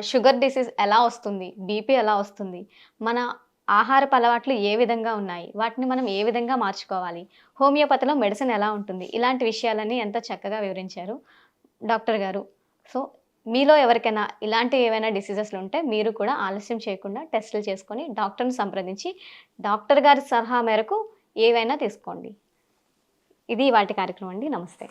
షుగర్ డిసీజ్ ఎలా వస్తుంది? బీపీ ఎలా వస్తుంది? మన ఆహారపు అలవాట్లు ఏ విధంగా ఉన్నాయి? వాటిని మనం ఏ విధంగా మార్చుకోవాలి? హోమియోపతిలో మెడిసిన్ ఎలా ఉంటుంది? ఇలాంటి విషయాలన్నీ ఎంతో చక్కగా వివరించారు డాక్టర్ గారు. సో మీలో ఎవరికైనా ఇలాంటి ఏవైనా డిసీజెస్లు ఉంటే మీరు కూడా ఆలస్యం చేయకుండా టెస్టులు చేసుకొని డాక్టర్ని సంప్రదించి డాక్టర్ గారి సలహా మేరకు ఏవైనా తీసుకోండి. ఇది వాటి కార్యక్రమం అండి. నమస్తే.